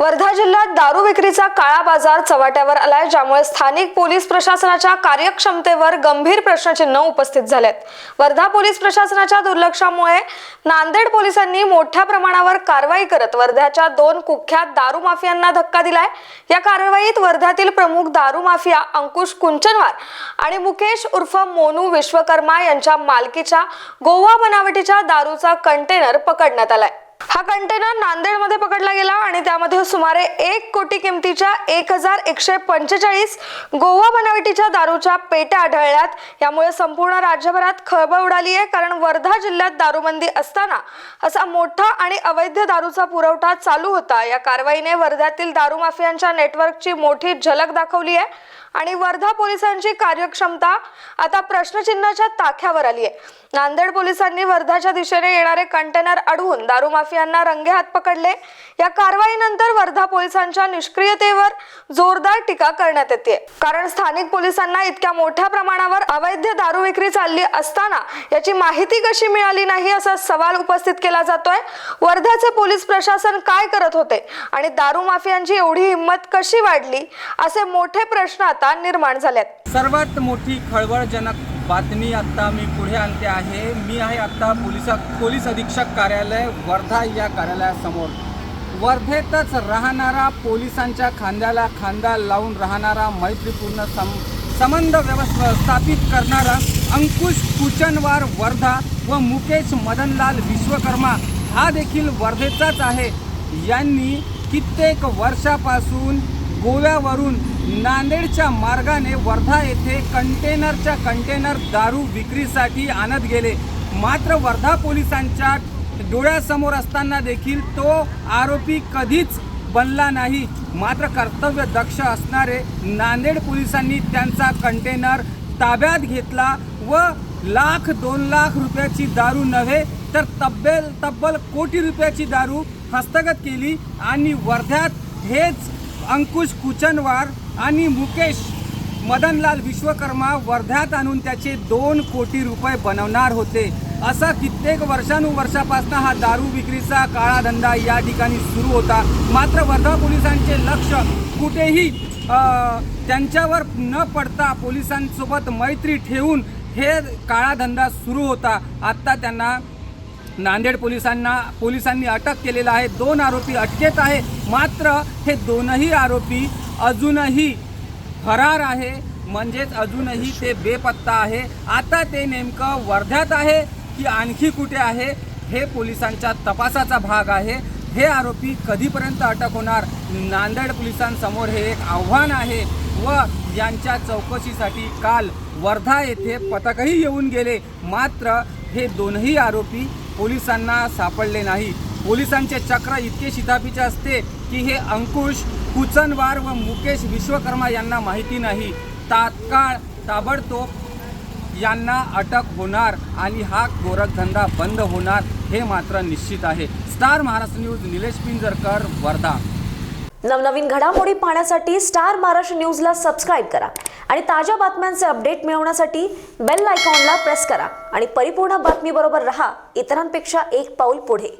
वर्धा जिल्ह्यात दारू विक्रीचा काळा बाजार चव्हाट्यावर आलाय ज्यामुळे स्थानिक पोलीस प्रशासनाच्या कार्यक्षमतेवर गंभीर प्रश्नचिन्ह उपस्थित झालेत. वर्धा पोलीस प्रशासनाच्या दुर्लक्षामुळे नांदेड पोलिसांनी मोठ्या प्रमाणावर कारवाई करत वर्ध्याच्या दोन कुख्यात दारू माफियांना धक्का दिलाय. या कारवाईत वर्ध्यातील प्रमुख दारू माफिया अंकुश कुंचनवार आणि मुकेश उर्फ मोनू विश्वकर्मा यांच्या मालकीच्या गोवा बनावटीच्या दारूचा कंटेनर पकडण्यात आलाय. हा कंटेनर नांदेडमध्ये पकडला गेला आणि त्यामध्ये सुमारे एक कोटी किमतीच्या एक हजार एकशे पंचेचाळीस गोवा बनावटीच्या दारूच्या पेट्या आढळल्यात. यामुळे संपूर्ण राज्यभरात खळबळ उडाली आहे कारण वर्धा जिल्ह्यात दारूबंदी असताना असा मोठा आणि अवैध दारूचा पुरवठा चालू होता. या कारवाईने वर्ध्यातील दारू माफियांच्या नेटवर्कची मोठी झलक दाखवली आहे. आणि वर्धा पोलिसांची कार्यक्षमता आता प्रश्नचिन्हाच्या ताख्यावर आली आहे नांदेड पोलिसांनी वर्धाच्या दिशेने येणारे कंटेनर अडवून दारू माफियांना रंगे हात पकडले. या कारवाईनंतर वर्धा पोलिसांच्या निष्क्रियतेवर जोरदार टीका करण्यात येते. कारण स्थानिक पोलिसांना इतक्या मोठ्या प्रमाणावर अवैध दारू विक्री चालली असताना याची माहिती कशी मिळाली नाही असा सवाल उपस्थित केला जातोय. वर्धाचे पोलीस प्रशासन काय करत होते आणि दारू माफियांची एवढी हिंमत कशी वाढली असे मोठे प्रश्न आता निर्माण झाल्यात. सर्वात मोठी खळबळजनक बातमी आत्ता मी पुढे आणते आहे. मी आहे आत्ता पोलिसा पोलीस अधीक्षक कार्यालय वर्धा या कार्यालयासमोर. वर्धेतच राहणारा पोलिसांच्या खांद्याला खांदा लावून राहणारा मैत्रीपूर्ण सम संबंध व्यवस्था स्थापित करणारा अंकुश कुचनवार वर्धा व मुकेश मदनलाल विश्वकर्मा हा देखील वर्धेचाच आहे. यांनी कित्येक वर्षापासून गोव्यावरून नांदेडच्या मार्गाने वर्धा येथे कंटेनरच्या कंटेनर दारू विक्रीसाठी आणत गेले. मात्र वर्धा पोलिसांच्या डोळ्यासमोर असताना देखील तो आरोपी कधीच बनला नाही. मात्र कर्तव्य दक्ष असणारे नांदेड पोलिसांनी त्यांचा कंटेनर ताब्यात घेतला व लाख दोन लाख रुपयाची दारू नव्हे तर तब्बल तब्बल कोटी रुपयाची दारू हस्तगत केली आणि वर्ध्यात हेच अंकुश कुचनवार आणि मुकेश मदनलाल विश्वकर्मा वर्ध्यात आणून त्याचे दोन कोटी रुपये बनवणार होते. असा कित्येक वर्षानुवर्षापासून हा दारू विक्रीचा काळा धंदा या ठिकाणी सुरू होता. मात्र वर्धा पोलिसांचे लक्ष कुठेही त्यांच्यावर न पडता पोलिसांसोबत मैत्री ठेवून हे काळा धंदा सुरू होता. आत्ता त्यांना नांदेड पोलिसांना पोलिसांनी अटक केलेला आहे. दोन आरोपी अटकेत आहे. मात्र हे दोनही आरोपी अजूनही फरार आहे. म्हणजेच अजूनही ते बेपत्ता आहे. आता ते नेमकं वर्ध्यात आहे की आणखी कुठे आहे हे पोलिसांच्या तपासाचा भाग आहे. हे आरोपी कधीपर्यंत अटक होणार? नांदेड पोलिसांसमोर हे एक आव्हान आहे व यांच्या चौकशीसाठी काल वर्धा येथे पथकही येऊन गेले. मात्र हे दोनही आरोपी पोलिसांना सापडले नाही. पोलिसांचे चक्र इतके शिताफीचे असते की हे अंकुश कुचनवार व मुकेश विश्वकर्मा यांना माहिती नाही. तात्काळ ताबडतोब यांना अटक होणार आणि हा गोरखधंदा बंद होणार हे मात्र निश्चित आहे. Star Maharashtra news Nilesh Pinjarkar Wardha. नवनवीन घडामोडी पाहण्यासाठी स्टार महाराष्ट्र न्यूजला सबस्क्राईब करा आणि ताज्या बातम्यांचे अपडेट मिळवण्यासाठी बेल आयकॉनला प्रेस करा. आणि परिपूर्ण बातमीबरोबर रहा. इतरांपेक्षा एक पाऊल पुढे.